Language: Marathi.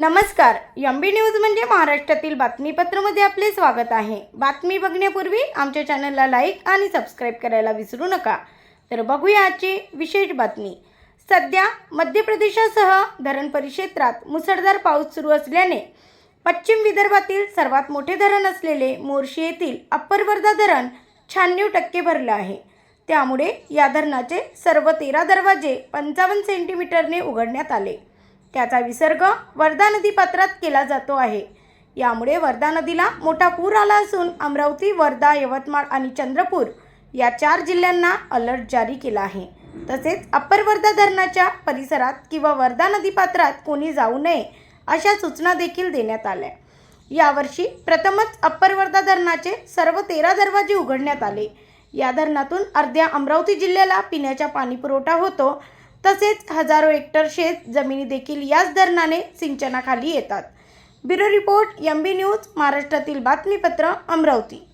नमस्कार एम बी न्यूज म्हणजे महाराष्ट्रातील बातमीपत्रामध्ये आपले स्वागत आहे. बातमी बघण्यापूर्वी आमच्या चॅनलला लाईक आणि सबस्क्राईब करायला विसरू नका. तर बघूया आजची विशेष बातमी. सध्या मध्य प्रदेशासह धरण परिक्षेत्रात मुसळधार पाऊस सुरू असल्याने पश्चिम विदर्भातील सर्वात मोठे धरण असलेले मोर्शी येथील अप्पर वर्धा धरण शहाण्णव टक्के भरलं आहे. त्यामुळे या धरणाचे सर्व तेरा दरवाजे पंचावन्न सेंटीमीटरने उघडण्यात आले. त्याचा विसर्ग वर्धा नदी पात्रात केला जातो आहे. यामुळे वर्धा नदीला मोठा पूर आला असून अमरावती वर्धा यवतमाळ आणि चंद्रपूर या चार जिल्ह्यांना अलर्ट जारी केला आहे. तसेच अप्पर वर्धा धरणाच्या परिसरात किंवा वर्धा नदी पात्रात कोणी जाऊ नये अशा सूचना देखील देण्यात आल्या. यावर्षी प्रथमच अप्पर वर्धा धरणाचे सर्व तेरा दरवाजे उघडण्यात आले. या धरणातून अर्ध्या अमरावती जिल्ह्याला पिण्याचा पाणी पुरवठा होतो. तसेच हजारो हेक्टर शेत जमिनी देखील याच धरणाने सिंचनाखाली येतात. Bureau report M B news महाराष्ट्रातील बातमीपत्र अमरावती.